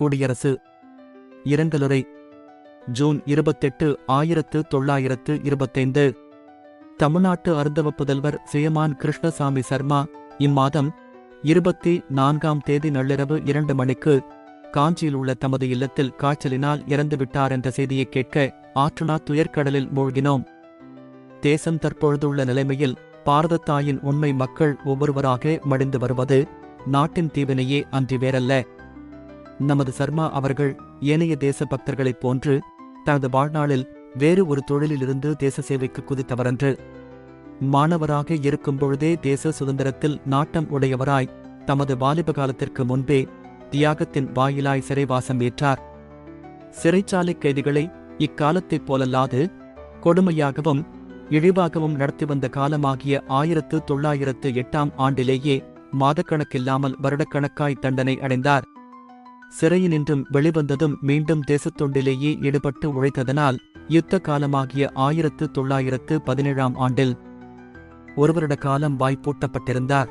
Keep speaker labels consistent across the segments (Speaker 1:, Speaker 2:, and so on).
Speaker 1: குடியரசு. இரங்கலுரை. ஜூன் இருபத்தெட்டு ஆயிரத்து தொள்ளாயிரத்து இருபத்தைந்து. தமிழ்நாட்டு அருந்தவ புதல்வர் சுயமான் கிருஷ்ணசாமி சர்மா இம்மாதம் இருபத்தி நான்காம் தேதி நள்ளிரவு இரண்டு மணிக்கு காஞ்சியில் உள்ள தமது இல்லத்தில் காய்ச்சலினால் இறந்துவிட்டார் என்ற செய்தியை கேட்க ஆற்றுணா துயர்கடலில் மூழ்கினோம். தேசம் தற்பொழுதுள்ள நிலைமையில் பாரத தாயின் உண்மை மக்கள் ஒவ்வொருவராக மடிந்து வருவது நாட்டின் தீவினையே அன்றி வேறல்ல. நமது சர்மா அவர்கள் ஏனைய தேச பக்தர்களைப் போன்று தனது வாழ்நாளில் வேறு ஒரு தொழிலிலிருந்து தேச சேவைக்கு குதித்தவரன்று. மாணவராக இருக்கும் பொழுதே தேச சுதந்திரத்தில் நாட்டம் உடையவராய் தமது வாலிப காலத்திற்கு முன்பே தியாகத்தின் வாயிலாய் சிறைவாசம் ஏற்றார். சிறைச்சாலை கைதிகளை இக்காலத்தைப் போலல்லாது கொடுமையாகவும் இழிவாகவும் நடத்தி வந்த காலமாகிய ஆயிரத்து தொள்ளாயிரத்து எட்டாம் ஆண்டிலேயே மாதக்கணக்கில்லாமல் வருடக்கணக்காய் தண்டனை அடைந்தார். சிறையினின்றும் வெளிவந்ததும் மீண்டும் தேசத்தொண்டிலேயே ஈடுபட்டு உழைத்ததனால் யுத்த காலமாகிய ஆயிரத்து தொள்ளாயிரத்து பதினேழாம் ஆண்டில் ஒரு வருட காலம் வாய்ப்பூட்டப்பட்டிருந்தார்.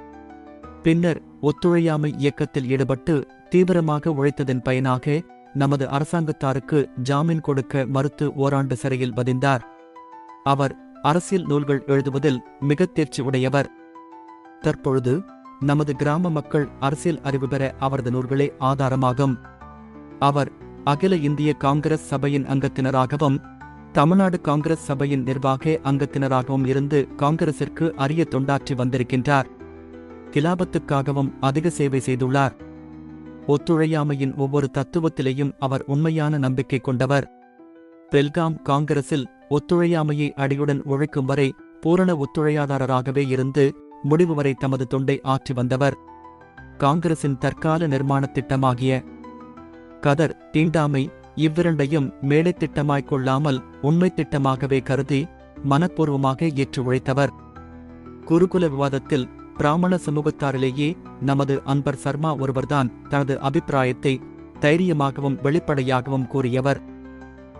Speaker 1: பின்னர் ஒத்துழையாமை இயக்கத்தில் ஈடுபட்டு தீவிரமாக உழைத்ததன் பயனாக நமது அரசாங்கத்தாருக்கு ஜாமீன் கொடுக்க மறுத்து ஓராண்டு சிறையில் வதிந்தார். அவர் அரசியல் நூல்கள் எழுதுவதில் மிகத் தேர்ச்சி உடையவர். தற்பொழுது நமது கிராம மக்கள் அரசியல் அறிவு பெற அவரது நூல்களே ஆதாரமாகும். அவர் அகில இந்திய காங்கிரஸ் சபையின் அங்கத்தினராகவும் தமிழ்நாடு காங்கிரஸ் சபையின் நிர்வாக அங்கத்தினராகவும் இருந்து காங்கிரசிற்கு அரிய தொண்டாற்றி வந்திருக்கின்றார். கிலாபத்துக்காகவும் அதிக சேவை செய்துள்ளார். ஒத்துழையாமையின் ஒவ்வொரு தத்துவத்திலேயும் அவர் உண்மையான நம்பிக்கை கொண்டவர். பெல்காம் காங்கிரஸில் ஒத்துழையாமையை அடியுடன் உழைக்கும் வரை பூரண ஒத்துழையாதாரராகவே இருந்து முடிவு வரை தமது தொண்டை ஆற்றி வந்தவர். காங்கிரசின் தற்கால நிர்மாணத் திட்டமாகிய கதர் தீண்டாமை இவ்விரண்டையும் மேடைத் திட்டமாய்க் கொள்ளாமல் உண்மைத் திட்டமாகவே கருதி மனப்பூர்வமாக ஏற்று உழைத்தவர். குருகுல விவாதத்தில் பிராமண சமூகத்தாரிலேயே நமது அன்பர் சர்மா ஒருவர்தான் தனது அபிப்பிராயத்தை தைரியமாகவும் வெளிப்படையாகவும் கூறியவர்.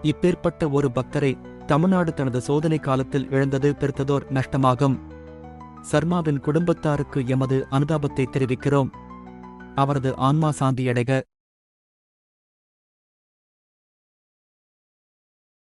Speaker 1: இப்பேற்பட்ட ஒரு பக்தரை தமிழ்நாடு தனது சோதனை காலத்தில் இழந்தது பெருத்ததோர் நஷ்டமாகும். சர்மாவின் குடும்பத்தாருக்கு எமது அனுதாபத்தை தெரிவிக்கிறோம். அவரது ஆன்மா சாந்தியடைக.